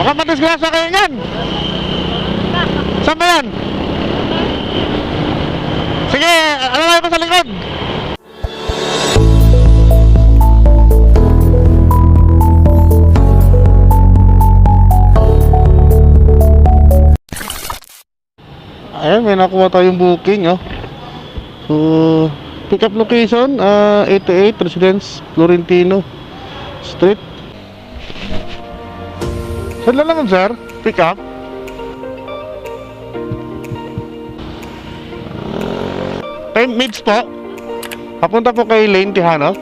Baka madisgrasya kayo yan. Saan ba yan? Sige, ano lang ko sa likod? Ayan, may nakuha tayong booking, oh. So, pick up location, ah, 88 Residence Florentino Street. Saan lang sir? Pick up? Time mids po. Papunta po kay Lane Tihano.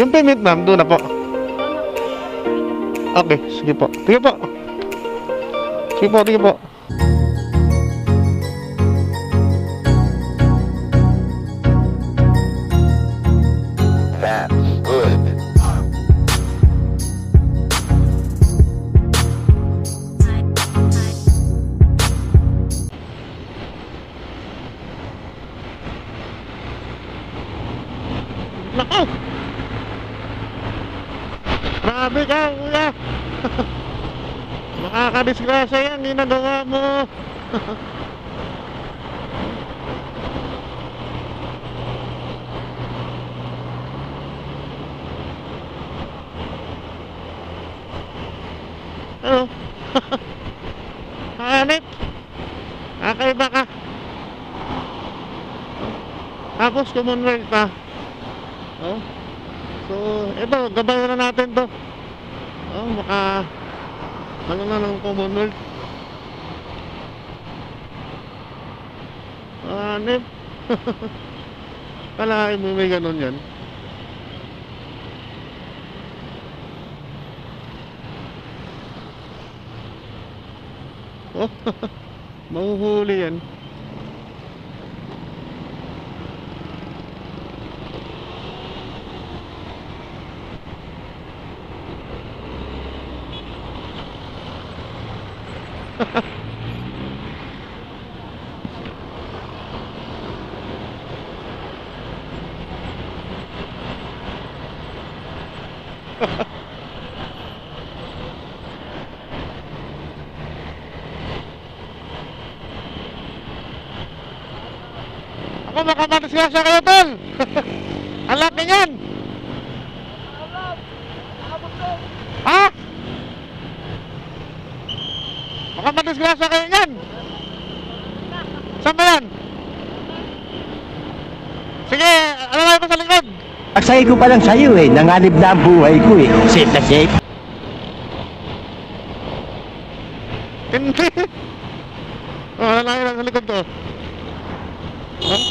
Yung payment, ma'am, doon na po. Okay, sige po. Sige po. Sige po, sige po. Nako! Grabe ka, kuya! Makakadisgrasya yan, ginagawa mo! ano? Hanip! Kakaiba ka! Tapos Commonwealth pa. Oh. So, ito, gabayan na natin to. Oh, maka ano na ng Commonwealth. Anip. Kalahin mo may ganun yan. Oh, mahuhuli yan. Ako madisgrasya kayo tol. Ang laki niyan. Ha? Baka madisgrasya kayo niyan. Saan ba yan? Sige, ano lang ko sa likod? Aksay ko pa lang sa'yo eh, nanganib na ang buhay ko eh. Safe na safe. Hindi. Ano lang sa likod to? Huh?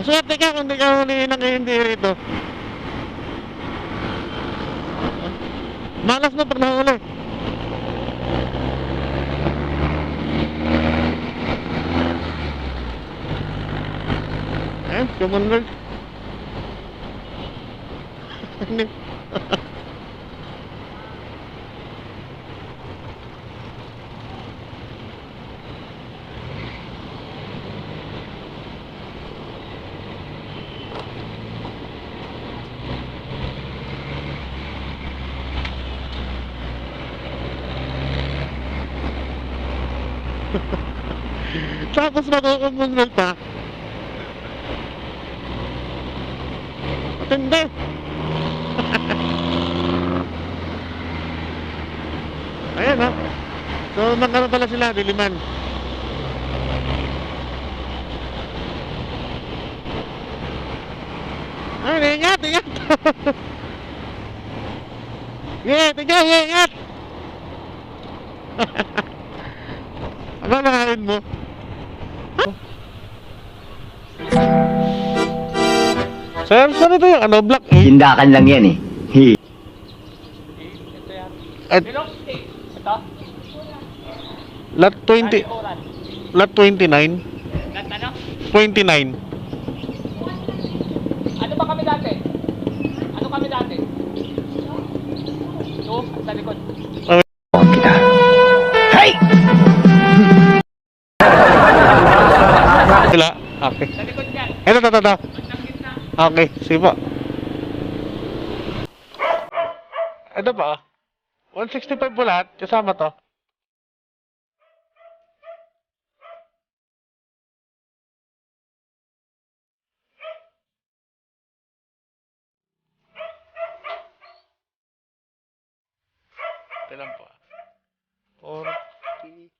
Maswerte ka kung di ka huli ng hindi rito. Malas na pag nahuli. Eh, Commonwealth. Hindi. Tapos mag-Commonwealth pa. Matindi. Ayan ha. So, magkano pala sila, diliman. Ay, ingat, ingat. Ingat, ingat, ingat. Nakain mo? Sir, saan ito yung ano, black 8? Tindakan lang yan eh. Hi. At, lot 20, lot 29, Ano? 29. Ano ba kami dati? Ano kami dati? sa likod. Okay. Sa likod niyan. Ito, ito, ito. Okay, sige po. Ito pa, oh. 165 po lahat, kasama to. Ito lang po. 40.